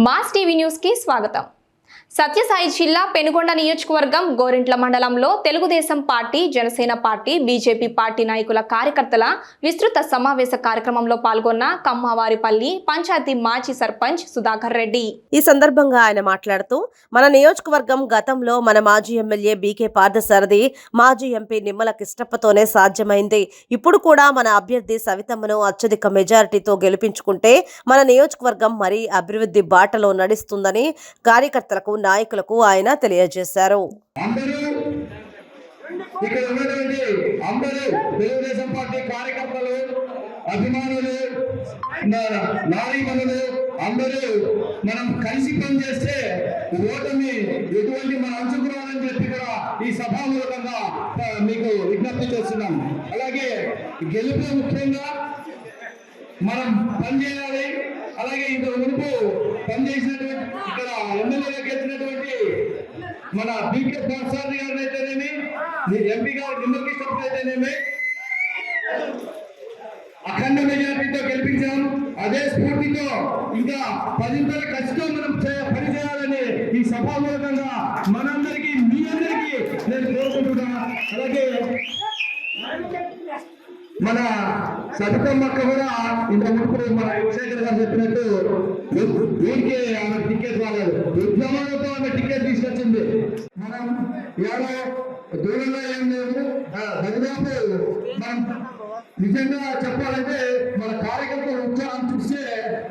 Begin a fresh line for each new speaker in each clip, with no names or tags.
Mass TV news కి స్వాగతం సత్యసాయి జిల్లా పెనుగొండ నియోజకవర్గం గోరింట్ల మండలంలో Telugu Desam party Janasena party BJP party నాయకుల కార్యకర్తల విస్తృత సమావేశ కార్యక్రమంలో పాల్గొన్న కమ్మవారిపల్లి పంచాయతీ మాజీ సర్పంచ్ సుధాకర్ రెడ్డి.
ఈ సందర్భంగా ఆయన మాట్లాడుతూ మన నియోజకవర్గం గతంలో మన మాజీ ఎమ్మెల్యే బీకే పార్థసారథి మాజీ ఎంపీ నిమ్మల కిష్టప్పతోనే సాధ్యమైంది. ఇప్పుడు కూడా మన అభ్యర్థి సవితమ్మను అత్యధిక మెజారిటీతో గెలిపించుకుంటే మన నియోజకవర్గం మరీ అభివృద్ధి బాటలో నడుస్తుందని కార్యకర్తలకు నాయకులకు ఆయన తెలియజేశారు.
అందరూ ఇక్కడ ఉన్నటువంటి అందరూ తెలుగుదేశం పార్టీ కార్యకర్తలు అభిమానులు నా- నారీమణులు అందరూ మనం కలిసి పనిచేస్తే ఓటమి ఎటువంటి మన అంచుకురాలని చెప్పి కూడా ఈ సభామూలకంగా మీకు విజ్ఞప్తి చేస్తున్నాం. అలాగే గెలుపు ముఖ్యంగా మనం పనిచేయాలి. అలాగే ఇంత పనిచేసినటువంటి ఇక్కడ ఎమ్మెల్యేగా గెలిచినటువంటి మన బీకే పాఠశాల గారిని అయితేనేమి ఎంపీ గారు నిమ్మకిష్టం అయితేనేమి అఖండ మెజార్టీతో గెలిపించాం అదే స్ఫూర్తితో ఇంకా పదింతల కష్టం మనం పని చేయాలని ఈ సభామూలకంగా మనందరికీ మీ అందరికీ నేను కోరుకుంటున్నా. అలాగే మన సబితమ్మక్క కూడా ఇంత మన యువశేఖర్ గారు చెప్పినట్టు వీరికి ఆమె టికెట్ రాలేదు ఉద్యమాలతో ఆమె టికెట్ తీసుకొచ్చింది. మనం ఏడో దూరంగా ఏం లేదు దరిదాపు మనం నిజంగా చెప్పాలంటే మన కార్యకర్తల ఉత్సాహం చూస్తే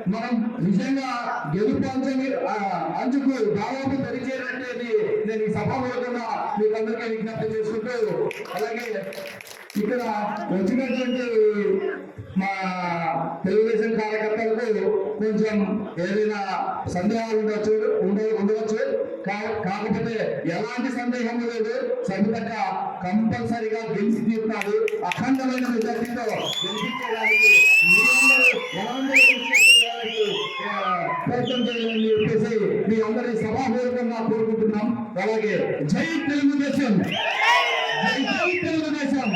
మనం నిజంగా గెలుపు అంచు అంచుకు దాదాపు దరిచేటట్టు నేను ఈ సభామూలకంగా మీకు అందరికీ విజ్ఞప్తి చేసుకుంటూ అలాగే ఇక్కడ వచ్చినటువంటి మా తెలుగుదేశం కార్యకర్తలకు కొంచెం ఏదైనా సందేహాలు ఉండవచ్చు ఉండ ఉండవచ్చు. కాకపోతే ఎలాంటి సందేహం లేదు. సభ్యులక కంపల్సరిగా గెలిచి తీరుతాడు. అఖండమైన మెజార్టీతో గెలిపించడానికి ప్రయత్నం చేయాలని చెప్పేసి మీ అందరి సభాపూర్వకంగా కోరుకుంటున్నాం. అలాగే జై తెలుగుదేశం! జై తెలుగుదేశం!